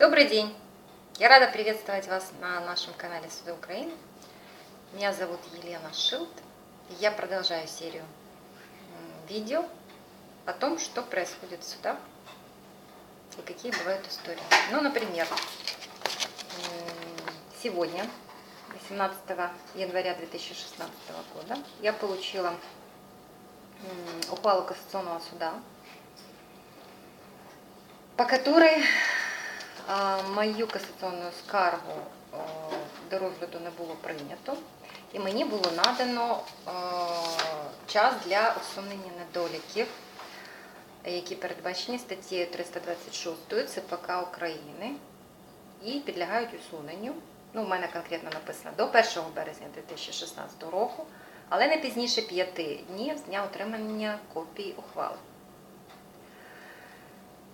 Добрый день! Я рада приветствовать вас на нашем канале Суды Украины. Меня зовут Елена Шилд. и Я продолжаю серию видео о том, что происходит в судах и какие бывают истории. Ну, например, сегодня, 18 января 2016 года, я получила м, ухвалу Кассационного суда, по которой мою касаційну скаргу до розгляду не було прийнято, і мені було надано час для усунення недоліків, які передбачені статтєю 326 ЦПК України і підлягають усуненню. Ну, у мене конкретно написано до 1 березня 2016 року, але не пізніше 5 днів з дня отримання копії ухвали.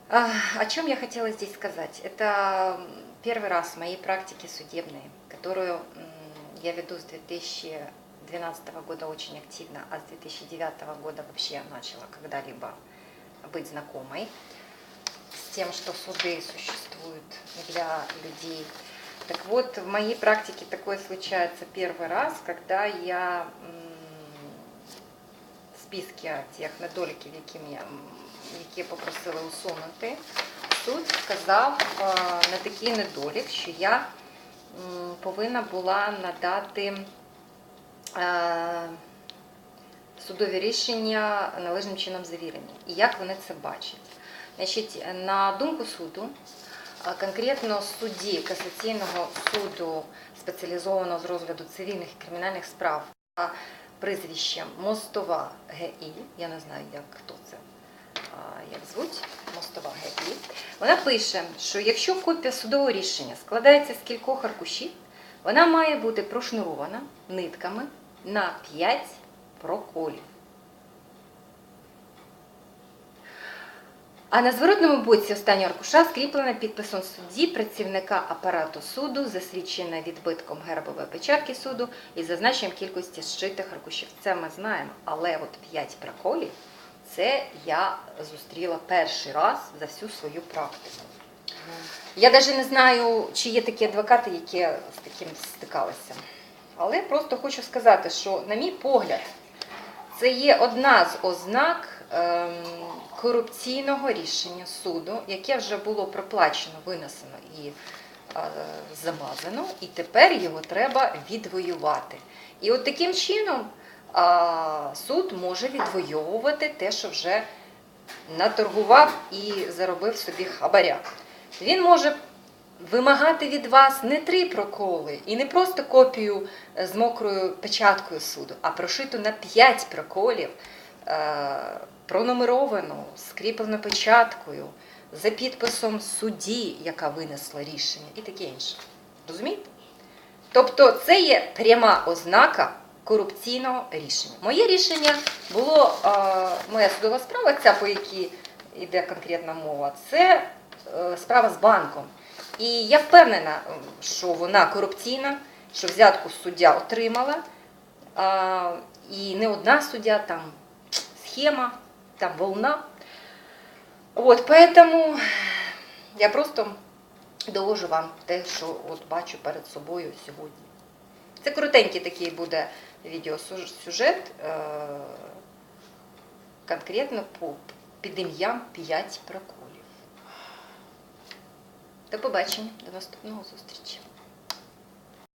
А, О чем я хотела здесь сказать? Это первый раз в моей практике судебной, которую я веду с 2012 года очень активно, а с 2009 года вообще начала когда-либо быть знакомой с тем, что суды существуют для людей. Так вот, в моей практике такое случается первый раз, когда я в списке тих недоліків, які, м, які попросили усунути, суд сказав е, на такий недолік, що я повинна була надати е, судові рішення належним чином завірені. І як вони це бачать? Значить, на думку суду, конкретно судді Касаційного суду спеціалізованого з розгляду цивільних і кримінальних справ прізвищем Мостова ГІ, я не знаю, як хто це, як звуть, Мостова ГІ, вона пише, що якщо копія судового рішення складається з кількох аркушів, вона має бути прошнурована нитками на 5 проколів. А на зворотному боці останнього аркуша скріплена підписом судді працівника апарату суду, засвідчена відбитком гербової печатки суду і зазначенням кількості зшитих аркушів. Це ми знаємо, але от 5 проколів це я зустріла перший раз за всю свою практику. Я навіть не знаю, чи є такі адвокати, які з таким стикалися. Але просто хочу сказати, що, на мій погляд, це є одна з ознак корупційного рішення суду, яке вже було проплачено, винесено і е, замазано, і тепер його треба відвоювати. І от таким чином суд може відвоювати те, що вже наторгував і заробив собі хабаря. Він може вимагати від вас не три проколи і не просто копію з мокрою печаткою суду, а прошиту на п'ять проколів, пронумеровану, скріплену печаткою, за підписом судді, яка винесла рішення, і таке інше. Розумієте? Тобто це є пряма ознака корупційного рішення. Моє рішення було, е, моя судова справа, ця по якій йде конкретна мова, це е, справа з банком. І я впевнена, що вона корупційна, що взятку суддя отримала. І не одна суддя, там схема, там волна. От, поэтому я просто довожу вам те, що от бачу перед собою сьогодні. Це коротенький такий буде відеосюжет, е, конкретно по, під ім'ям 5 проколів. До побачення, до наступного зустрічі.